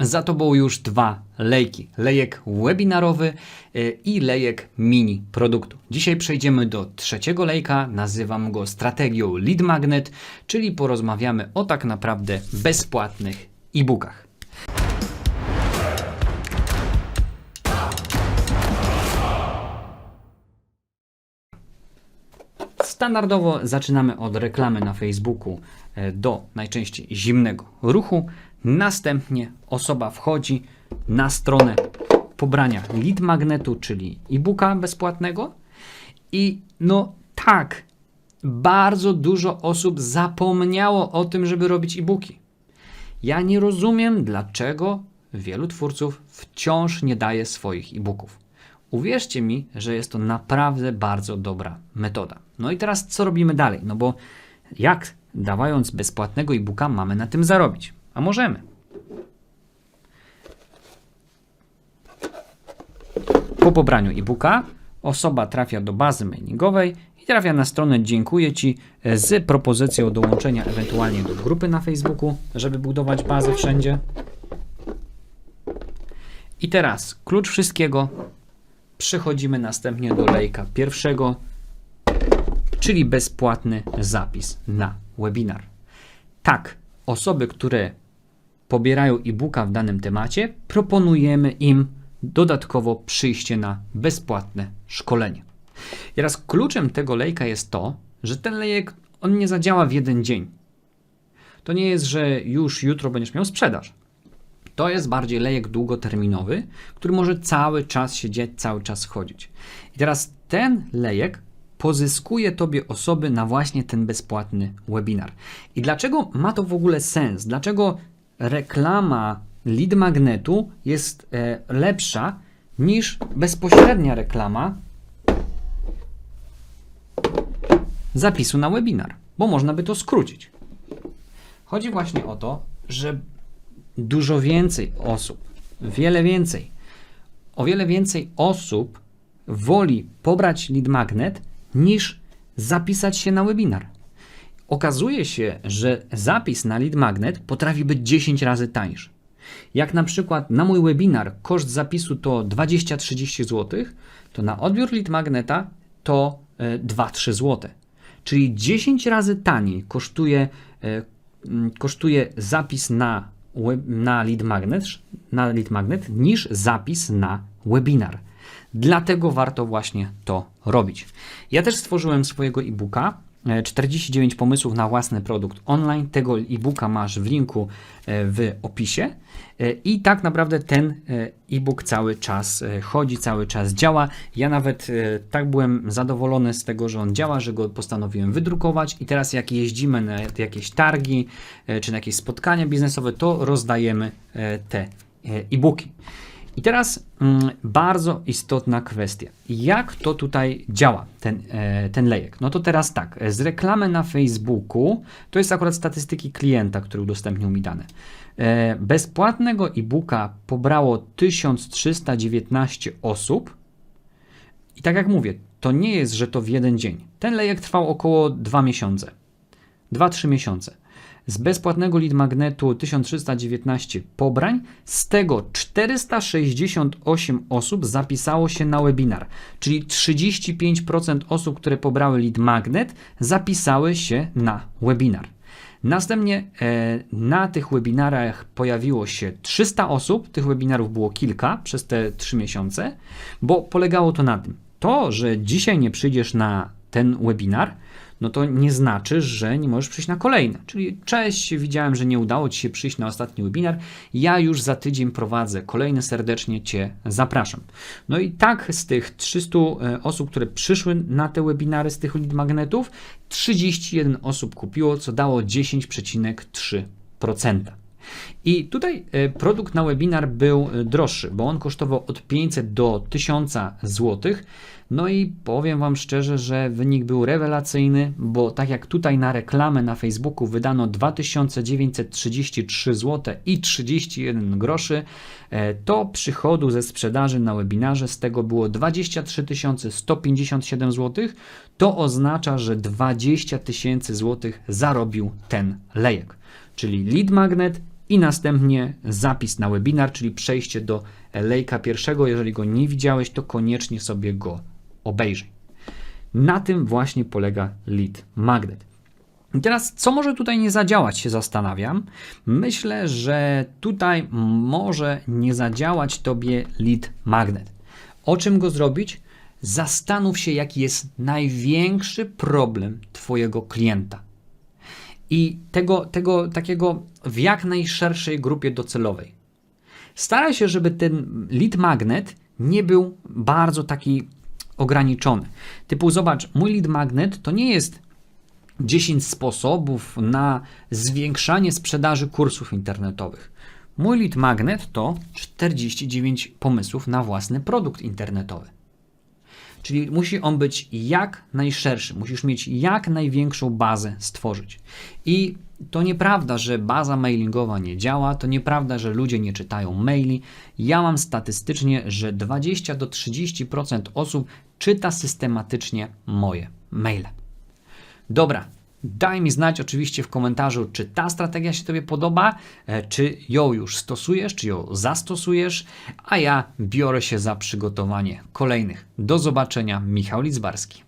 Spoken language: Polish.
Za tobą już dwa lejki. Lejek webinarowy y, i lejek mini produktu. Dzisiaj przejdziemy do trzeciego lejka. Nazywam go strategią lead magnet, czyli porozmawiamy o tak naprawdę bezpłatnych e-bookach. Standardowo zaczynamy od reklamy na Facebooku e, do najczęściej zimnego ruchu. Następnie osoba wchodzi na stronę pobrania lead magnetu, czyli e-booka bezpłatnego. I no tak, bardzo dużo osób zapomniało o tym, żeby robić e-booki. Ja nie rozumiem, dlaczego wielu twórców wciąż nie daje swoich e-booków. Uwierzcie mi, że jest to naprawdę bardzo dobra metoda. No i teraz co robimy dalej? No bo jak dawając bezpłatnego e-booka mamy na tym zarobić? A możemy. Po pobraniu e-booka osoba trafia do bazy mailingowej i trafia na stronę Dziękuję Ci z propozycją dołączenia ewentualnie do grupy na Facebooku, żeby budować bazę wszędzie. I teraz klucz wszystkiego. Przechodzimy następnie do lejka pierwszego, czyli bezpłatny zapis na webinar. Tak, osoby, które pobierają e-booka w danym temacie, proponujemy im dodatkowo przyjście na bezpłatne szkolenie. I teraz kluczem tego lejka jest to, że ten lejek on nie zadziała w jeden dzień. To nie jest, że już jutro będziesz miał sprzedaż. To jest bardziej lejek długoterminowy, który może cały czas się dziać, cały czas chodzić. I teraz ten lejek pozyskuje tobie osoby na właśnie ten bezpłatny webinar. I dlaczego ma to w ogóle sens? Dlaczego reklama lead magnetu jest e, lepsza niż bezpośrednia reklama zapisu na webinar? Bo można by to skrócić. Chodzi właśnie o to, że dużo więcej osób, wiele więcej, o wiele więcej osób woli pobrać lead magnet niż zapisać się na webinar. Okazuje się, że zapis na lead magnet potrafi być 10 razy tańszy. Jak na przykład na mój webinar koszt zapisu to 20-30 zł, to na odbiór lead magneta to e, 2-3 zł. Czyli 10 razy taniej kosztuje, e, kosztuje zapis na, na, lead magnet, na lead magnet niż zapis na webinar. Dlatego warto właśnie to robić. Ja też stworzyłem swojego e-booka. E, 49 pomysłów na własny produkt online. Tego e-booka masz w linku e, w opisie. E, I tak naprawdę ten e, e-book cały czas e, chodzi, cały czas działa. Ja nawet e, tak byłem zadowolony z tego, że on działa, że go postanowiłem wydrukować. I teraz, jak jeździmy na jakieś targi e, czy na jakieś spotkania biznesowe, to rozdajemy e, te e, e-booki. I teraz mm, bardzo istotna kwestia. Jak to tutaj działa, ten, e, ten lejek? No to teraz tak, z reklamy na Facebooku, to jest akurat statystyki klienta, który udostępnił mi dane. E, bezpłatnego e-booka pobrało 1319 osób. I tak jak mówię, to nie jest, że to w jeden dzień. Ten lejek trwał około 2 miesiące. 2-3 miesiące. Z bezpłatnego lead magnetu 1319 pobrań, z tego 468 osób zapisało się na webinar, czyli 35% osób, które pobrały lead magnet, zapisały się na webinar. Następnie e, na tych webinarach pojawiło się 300 osób, tych webinarów było kilka przez te 3 miesiące, bo polegało to na tym, to, że dzisiaj nie przyjdziesz na ten webinar, no to nie znaczy, że nie możesz przyjść na kolejne. Czyli cześć, widziałem, że nie udało Ci się przyjść na ostatni webinar. Ja już za tydzień prowadzę kolejny, serdecznie Cię zapraszam. No i tak z tych 300 e, osób, które przyszły na te webinary z tych lead magnetów, 31 osób kupiło, co dało 10,3%. I tutaj e, produkt na webinar był e, droższy, bo on kosztował od 500 do 1000 zł. No i powiem Wam szczerze, że wynik był rewelacyjny, bo tak jak tutaj na reklamę na Facebooku wydano 2933 zł i 31 groszy, e, to przychodu ze sprzedaży na webinarze z tego było 23 157 zł. To oznacza, że 20 tysięcy złotych zarobił ten lejek. Czyli lead magnet i następnie zapis na webinar, czyli przejście do lejka pierwszego. Jeżeli go nie widziałeś, to koniecznie sobie go obejrzyj. Na tym właśnie polega lead magnet. I teraz, co może tutaj nie zadziałać, się zastanawiam. Myślę, że tutaj może nie zadziałać tobie lead magnet. O czym go zrobić? Zastanów się, jaki jest największy problem Twojego klienta. I tego, tego takiego w jak najszerszej grupie docelowej. Staraj się, żeby ten lead magnet nie był bardzo taki ograniczony. Typu, zobacz, mój lead magnet to nie jest 10 sposobów na zwiększanie sprzedaży kursów internetowych. Mój lead magnet to 49 pomysłów na własny produkt internetowy. Czyli musi on być jak najszerszy, musisz mieć jak największą bazę stworzyć. I to nieprawda, że baza mailingowa nie działa, to nieprawda, że ludzie nie czytają maili. Ja mam statystycznie, że 20 do 30% osób czyta systematycznie moje maile. Dobra, daj mi znać oczywiście w komentarzu, czy ta strategia się Tobie podoba, e, czy ją już stosujesz, czy ją zastosujesz, a ja biorę się za przygotowanie kolejnych. Do zobaczenia, Michał Lidzbarski.